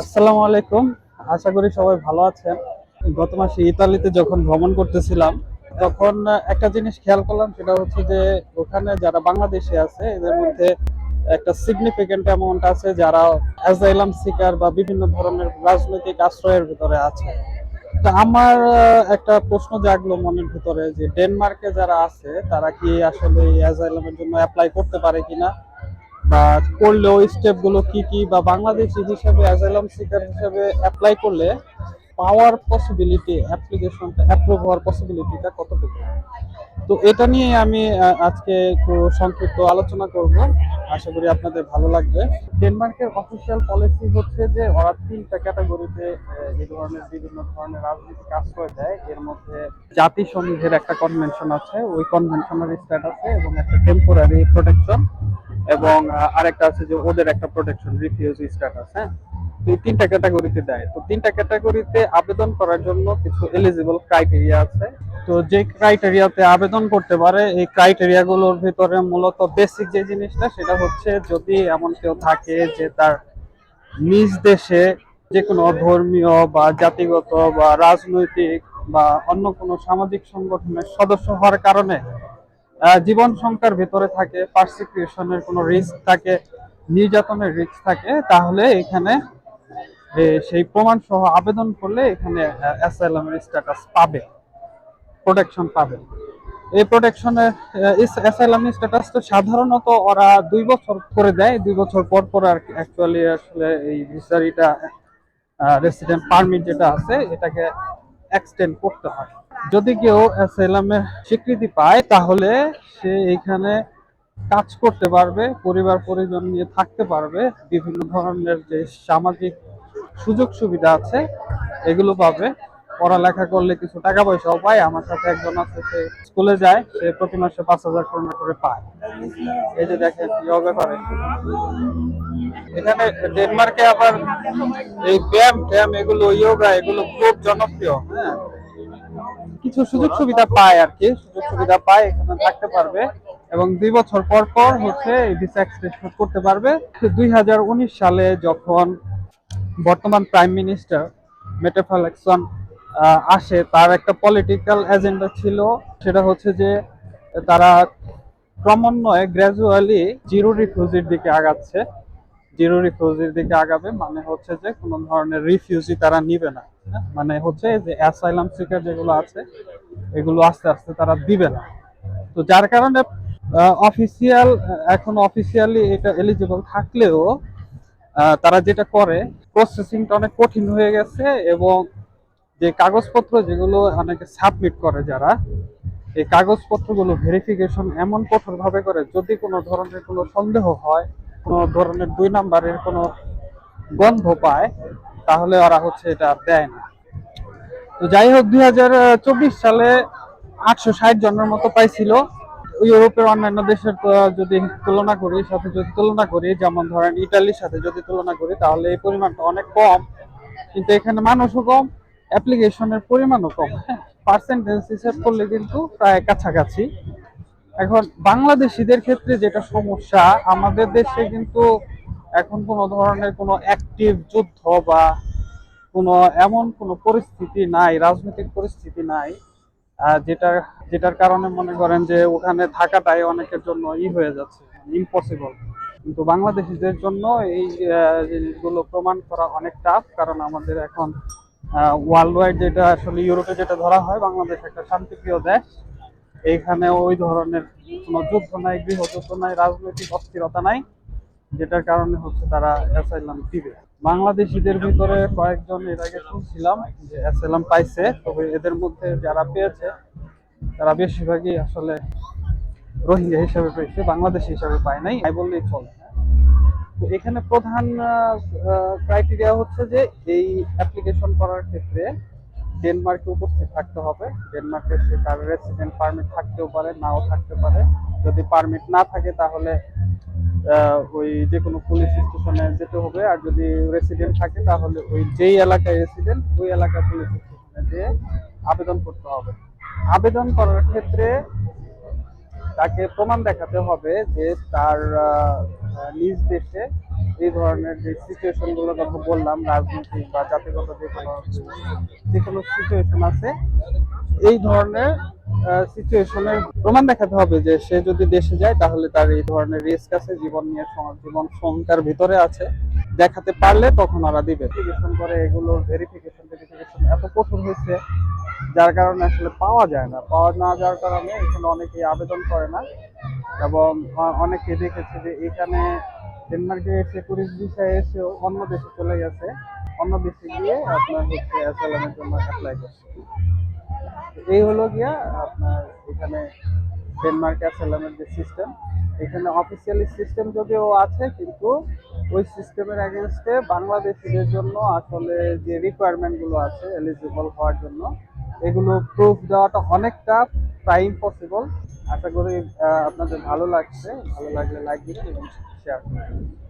আসসালামু আলাইকুম। আশা করি সবাই ভালো আছেন। গত মাসে ইতালিতে যখন ভ্রমণ করতেছিলাম, তখন একটা জিনিস খেয়াল করলাম, সেটা হচ্ছে যে ওখানে যারা বাংলাদেশে আছে, এদের মধ্যে একটা সিগনিফিকেন্ট অ্যামাউন্ট আছে যারা অ্যাজাইলাম সিকার বা বিভিন্ন ধরনের রাজনৈতিক আশ্রয়ের ভিতরে আছে। তো আমার একটা প্রশ্ন জাগলো মনের ভিতরে যে ডেনমার্কে যারা আছে, তারা কি আসলে অ্যাজাইলামের জন্য অ্যাপ্লাই করতে পারে কিনা? বা করলে ওই স্টেপগুলো কি কি বা বাংলাদেশি হিসেবে অ্যাজাইলাম সিকার হিসেবে অ্যাপ্লাই করলে পাওয়ার পসিবিলিটি অ্যাপ্লিকেশনটা অ্যাপ্রুভ হওয়ার পসিবিলিটিটা কতটুকু? তো এটা নিয়ে আমি আজকে একটু সংক্ষিপ্ত আলোচনা করব। আশা করি আপনাদের ভালো লাগবে। ডেনমার্কের অফিসিয়াল পলিসি হচ্ছে যে ওরা তিনটা ক্যাটাগরিতে এই ধরনের বিভিন্ন ধরনের রাজনৈতিক আশ্রয় দেয়, এর মধ্যে জাতিসংঘের একটা কনভেনশন আছে, ওই কনভেনশনের স্ট্যাটাসে এবং একটা টেম্পোরারি প্রোটেকশন এবং আরেকটা আছে যে ওদের একটা প্রোটেকশন রিফিউজি স্ট্যাটাস হ্যাঁ? এই তিনটা ক্যাটাগরিতে দেয়। তো তিনটা ক্যাটাগরিতে আবেদন করার জন্য কিছু এলিজিবল ক্রাইটেরিয়া আছে। তো যে ক্রাইটেরিয়াতে আবেদন করতে পারে, এই ক্রাইটেরিয়া গুলোর ভিতরে মূলত বেসিক যে জিনিসটা, সেটা হচ্ছে যদি এমন কেউ থাকে যে তার নিজ দেশে যে কোনো ধর্মীয় বা জাতিগত বা রাজনৈতিক বা অন্য কোনো সামাজিক সংগঠনের সদস্য হওয়ার কারণে জীবন সংখ্যার ভেতরে থাকে পার্সিকিউশনের কোনো রিস্ক থাকে, নির্যাতনের রিস্ক থাকে, তাহলে এখানে সেই প্রমাণ সহ আবেদন করলে এখানে অ্যাসাইলামের স্ট্যাটাস পাবে প্রোটেকশন পাবে। এই প্রোটেকশনের অ্যাসাইলাম স্ট্যাটাসটা সাধারণত ওরা দুই বছর করে দেয়, দুই বছর পর পর আর অ্যাকচুয়ালি আসলে এই ভিসারিটা রেসিডেন্ট পারমিট যেটা আছে, এটাকে এক্সটেন্ড করতে হয়। যদি কেউ অ্যাসাইলামের স্বীকৃতি পায়, তাহলে সে এখানে কাজ করতে পারবে, পরিবার, পরিজন নিয়ে থাকতে পারবে। বিভিন্ন ধরনের যে সামাজিক সুযোগ সুবিধা আছে, এগুলো পাবে। পড়ালেখা করলে কিছু টাকা পয়সাও পায়। আমার সাথে একজন আছে, সে স্কুলে যায়, সে প্রতি মাসে পাঁচ হাজার করোনা করে পায়। এই যে দেখেন করে এখানে ডেনমার্কে আবার এই ব্যায়াম ট্যায়াম এগুলো ইয়োগা এগুলো খুব জনপ্রিয়। হ্যাঁ। কিছু সুযোগ সুবিধা পায় আর কি, সুযোগ সুবিধা পায়, এখানে থাকতে পারবে। এবং দুই বছর পর পর হচ্ছে এই ভিসা এক্সটেনশন করতে পারবে। দুই হাজার উনিশ সালে যখন বর্তমান প্রাইম মিনিস্টার মেটেফালেকসন আসে, তার একটা পলিটিক্যাল এজেন্ডা ছিল। সেটা হচ্ছে যে তারা ক্রমান্বয়ে গ্র্যাজুয়ালি জিরো রিফিউজির দিকে আগাচ্ছে। জিরো রিফিউজির দিকে আগাবে মানে হচ্ছে যে কোনো ধরনের রিফিউজি তারা নিবে না হ্যাঁ? মানে হচ্ছে যে অ্যাসাইলাম সিকার যেগুলো আছে, এগুলো আস্তে আস্তে তারা দিবে না তো যার কারণে অফিসিয়াল এখন অফিসিয়ালি এটা এলিজিবল থাকলেও তারা যেটা করে প্রসেসিংটা অনেক কঠিন হয়ে গেছে এবং যে কাগজপত্র যেগুলো অনেকে সাবমিট করে যারা, এই কাগজপত্রগুলো ভেরিফিকেশন এমন কঠোরভাবে করে যদি কোনো ধরনের কোনো সন্দেহ হয় কোনো ধরনের দুই নাম্বারের কোনো গন্ধ পায়, তাহলে ওরা হচ্ছে এটা দেয় না। তো যাই হোক, দুই হাজার চব্বিশ সালে আটশো ষাট জনের মতো পাইছিল। ইউরোপের অন্যান্য দেশের যদি তুলনা করি, সাথে যদি তুলনা করি, যেমন ধরেন ইটালির সাথে যদি তুলনা করি, তাহলে এই পরিমাণটা অনেক কম। কিন্তু এখানে মানুষও কম, অ্যাপ্লিকেশনের পরিমাণও কম। হ্যাঁ পার্সেন্টেজ হিসেব করলে কিন্তু প্রায় কাছাকাছি। এখন বাংলাদেশিদের ক্ষেত্রে যেটা সমস্যা, আমাদের দেশে কিন্তু এখন কোনো ধরনের কোনো অ্যাক্টিভ যুদ্ধ বা কোনো এমন কোনো পরিস্থিতি নাই, রাজনৈতিক পরিস্থিতি নাই যেটার যেটার কারণে মনে করেন যে ওখানে থাকাটাই অনেকের জন্য ই হয়ে যাচ্ছে ইম্পসিবল কিন্তু বাংলাদেশিদের জন্য এই জিনিসগুলো প্রমাণ করা অনেক টাফ কারণ আমাদের এখন ওয়ার্ল্ড ওয়াইড যেটা আসলে ইউরোপে যেটা ধরা হয়, বাংলাদেশ একটা শান্তিপ্রিয় দেশ। এইখানে ওই ধরনের কোনো যুদ্ধ নাই গৃহযুদ্ধ নাই, রাজনৈতিক অস্থিরতা নাই, যেটার কারণে হচ্ছে তারা অ্যাসাইলাম দিবে। বাংলাদেশিদের ভিতরে কয়েকজন এর আগে শুনছিলাম যে অ্যাসাইলাম পাইছে, তবে এদের মধ্যে যারা পেয়েছে, তারা বেশিরভাগই আসলে রোহিঙ্গা হিসাবে পেয়েছে, বাংলাদেশি হিসাবে পায় নাই, তাই বললেই চলে। তো এখানে প্রধান ক্রাইটেরিয়া হচ্ছে যে এই অ্যাপ্লিকেশন করার ক্ষেত্রে ডেনমার্কে উপস্থিত থাকতে হবে। ডেনমার্কের সে তার রেসিডেন্ট পারমিট থাকতেও পারে, নাও থাকতে পারে। যদি পারমিট না থাকে তাহলে ওই যে কোনো পুলিশ স্টেশনে যেতে হবে। আর যদি রেসিডেন্ট থাকে তাহলে ওই যেই এলাকায় রেসিডেন্ট ওই এলাকার পুলিশ স্টেশনে যেয়ে আবেদন করতে হবে। আবেদন করার ক্ষেত্রে তাকে প্রমাণ দেখাতে হবে যে তার নিজ দেশে এই ধরনের যে সিচুয়েশনগুলোর কথা বললাম রাজনৈতিক বা জাতিগত যে কোনো যে কোনো সিচুয়েশন আছে, এই ধরনের সিচুয়েশনের প্রমাণ দেখাতে হবে যে সে যদি দেশে যায়, তাহলে তার এই ধরনের রিস্ক আছে, জীবন নিয়ে জীবন শঙ্কার ভিতরে আছে। দেখাতে পারলে তখন ওরা দিবে। করে এগুলোর ভেরিফিকেশন ভেরিফিকেশন এত কঠোর হয়েছে যার কারণে আসলে পাওয়া যায় না। পাওয়া না যাওয়ার কারণে এখানে অনেকেই আবেদন করে না। এবং অনেকে দেখেছে যে এখানে ডেনমার্কে এসে টুরিস্ট ভিসায় এসেও অন্য দেশে চলে গেছে। অন্য দেশে গিয়ে আপনার হচ্ছে অ্যাসাইলামের জন্য অ্যাপ্লাই করছে। এই হলো গিয়া আপনার এখানে ডেনমার্ক অ্যাসাইলামের যে সিস্টেম এখানে অফিসিয়ালি সিস্টেম যদিও আছে, কিন্তু ওই সিস্টেমের এগেনস্টে বাংলাদেশিদের জন্য আসলে যে রিকোয়ারমেন্টগুলো আছে এলিজিবল হওয়ার জন্য এগুলো প্রুফ দেওয়াটা অনেকটা প্রায় ইম্পসিবল আশা করি আপনাদের ভালো লাগছে। ভালো লাগলে লাইক দিবেন এবং শেয়ার করবেন।